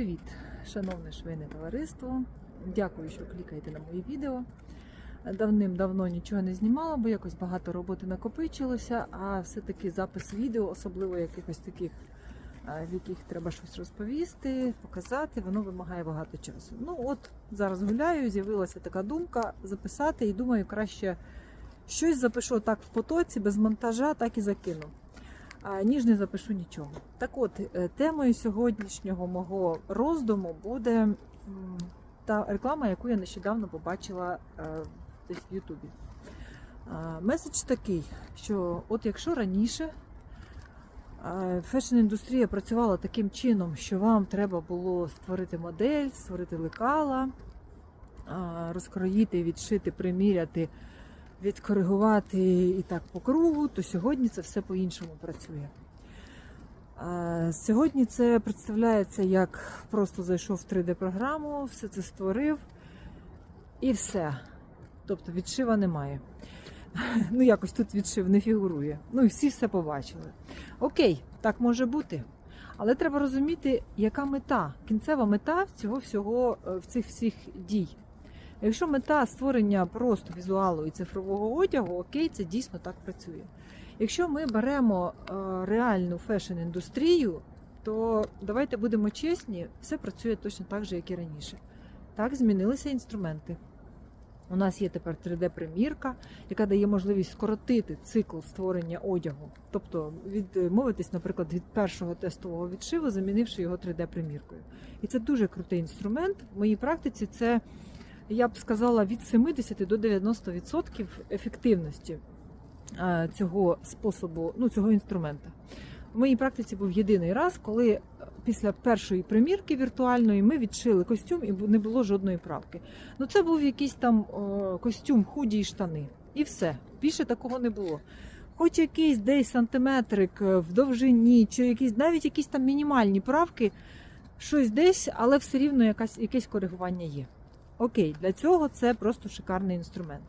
Привіт, шановне швейне товариство. Дякую, що клікаєте на мої відео. Давним-давно нічого не знімала, бо якось багато роботи накопичилося, а все-таки запис відео, особливо якихось таких, в яких треба щось розповісти, показати, воно вимагає багато часу. Ну от зараз гуляю, з'явилася така думка записати і думаю, краще щось запишу так в потоці, без монтажа, так і закину. Ніж не запишу нічого. Так от, е, темою сьогоднішнього мого роздуму буде та реклама, яку я нещодавно побачила е, десь в Ютубі. Меседж такий, що от якщо раніше фешн-індустрія працювала таким чином, що вам треба було створити модель, створити лекала, розкроїти, відшити, приміряти, відкоригувати і так по кругу, то сьогодні це все по-іншому працює. Сьогодні це представляється як просто зайшов в 3D-програму, все це створив і все. Тобто відшива немає. Ну, якось тут відшив не фігурує. Ну і всі все побачили. Окей, так може бути. Але треба розуміти, яка мета, кінцева мета цього всього, е, в цих всіх дій. Якщо мета створення просто візуалу і цифрового одягу, окей, це дійсно так працює. Якщо ми беремо е, реальну фешн-індустрію, то давайте будемо чесні, все працює точно так же, як і раніше. Так, змінилися інструменти. У нас є тепер 3D-примірка, яка дає можливість скоротити цикл створення одягу, тобто відмовитись, наприклад, від першого тестового відшиву, замінивши його 3D-приміркою. І це дуже крутий інструмент. В моїй практиці це я б сказала від 70 до 90% ефективності е, цього способу, ну цього інструмента. В моїй практиці був єдиний раз, коли е, після першої примірки віртуальної ми відшили костюм і не було жодної правки. Ну це був якийсь там костюм, худі і штани. І все. Більше такого не було. Хоч якийсь десь сантиметрик е, в довжині, чи якісь навіть якісь там мінімальні правки, щось десь, але все рівно якась, якесь коригування є. Окей, для цього це просто шикарний інструмент.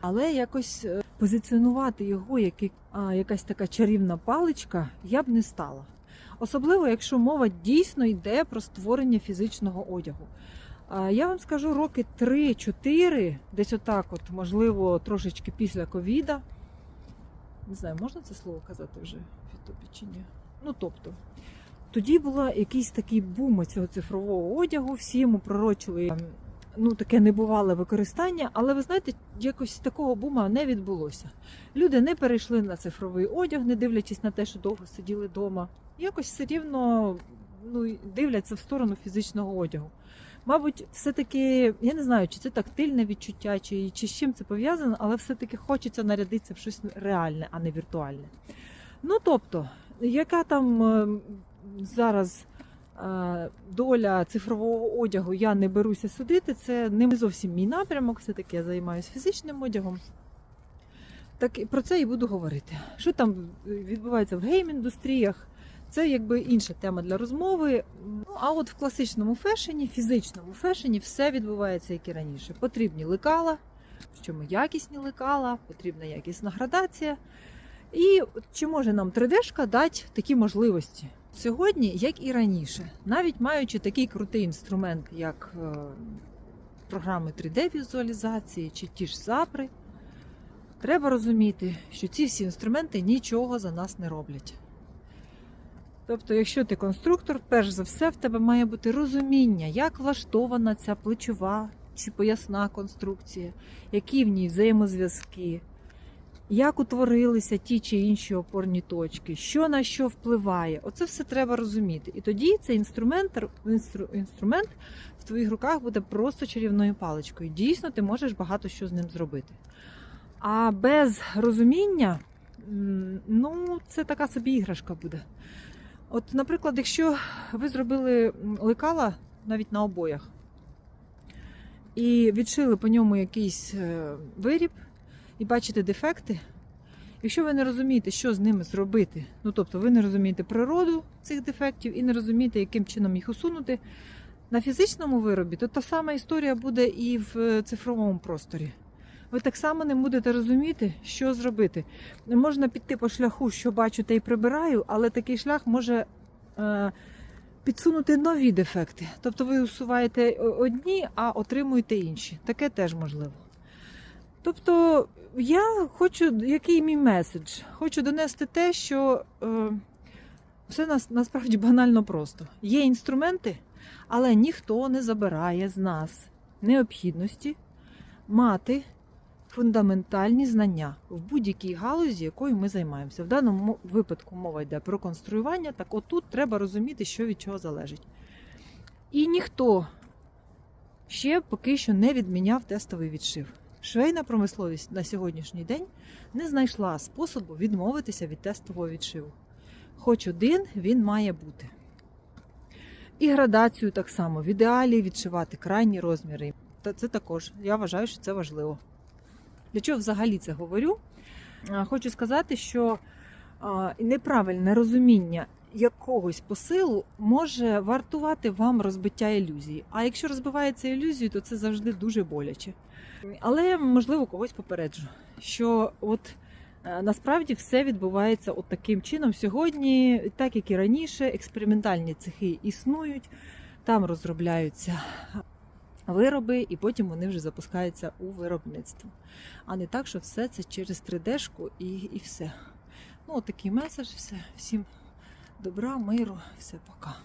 Але якось е, позиціонувати його як якась така чарівна паличка я б не стала. Особливо, якщо мова дійсно йде про створення фізичного одягу. Я вам скажу роки 3-4, десь отак, от, можливо, трошечки після ковіда. Не знаю, можна це слово казати вже Ютубі чи ні? Ну, тобто, тоді була якийсь такий бум цього цифрового одягу, всі йому пророчили ем, ну, таке небувале використання, але ви знаєте, якось такого бума не відбулося. Люди не перейшли на цифровий одяг, не дивлячись на те, що довго сиділи вдома. Якось все рівно ну, дивляться в сторону фізичного одягу. Мабуть, все-таки, я не знаю, чи це тактильне відчуття, чи, чи з чим це пов'язано, але все-таки хочеться нарядитися в щось реальне, а не віртуальне. Ну тобто, яка там е, зараз доля цифрового одягу, я не беруся судити, це не зовсім мій напрямок, все-таки я займаюся фізичним одягом. Так і про це і буду говорити. Що там відбувається в гейм-індустріях? Це якби інша тема для розмови. Ну, а от в класичному фешені, фізичному фешені, все відбувається як і раніше. Потрібні лекала, причому якісні лекала, потрібна якісна градація. І чи може нам 3D-шка дати такі можливості? Сьогодні, як і раніше, навіть маючи такий крутий інструмент, як е, програми 3D-візуалізації чи ті ж запри, треба розуміти, що ці всі інструменти нічого за нас не роблять. Тобто, якщо ти конструктор, перш за все в тебе має бути розуміння, як влаштована ця плечова чи поясна конструкція, які в ній взаємозв'язки, як утворилися ті чи інші опорні точки, що на що впливає. Оце все треба розуміти. І тоді цей інструмент, інстру- інструмент в твоїх руках буде просто чарівною паличкою. Дійсно, ти можеш багато що з ним зробити. А без розуміння, ну, це така собі іграшка буде. От, наприклад, якщо ви зробили лекала навіть на обоях і відшили по ньому якийсь е, виріб, і бачите дефекти, якщо ви не розумієте, що з ними зробити, ну тобто ви не розумієте природу цих дефектів і не розумієте, яким чином їх усунути, на фізичному виробі, то та сама історія буде і в е, цифровому просторі. Ви так само не будете розуміти, що зробити. Можна піти по шляху, що бачу, те й прибираю, але такий шлях може е, підсунути нові дефекти. Тобто ви усуваєте одні, а отримуєте інші. Таке теж можливо. Тобто, я хочу, який мій меседж? Хочу донести те, що е, все нас, насправді банально просто. Є інструменти, але ніхто не забирає з нас необхідності мати фундаментальні знання в будь-якій галузі, якою ми займаємося. В даному випадку мова йде про конструювання, так отут треба розуміти, що від чого залежить. І ніхто ще поки що не відміняв тестовий відшив. Швейна промисловість на сьогоднішній день не знайшла способу відмовитися від тестового відшиву. Хоч один він має бути. І градацію так само в ідеалі відшивати крайні розміри. Та це також я вважаю, що це важливо. Для чого взагалі це говорю? Хочу сказати, що неправильне розуміння якогось посилу може вартувати вам розбиття ілюзії. А якщо розбивається ілюзію, то це завжди дуже боляче. Але можливо когось попереджу, що от е, насправді все відбувається от таким чином сьогодні, так як і раніше, експериментальні цехи існують, там розробляються вироби, і потім вони вже запускаються у виробництво. А не так, що все це через 3D-шку і, і все. Ну, от такий меседж, все. Всім добра, миру, все, пока.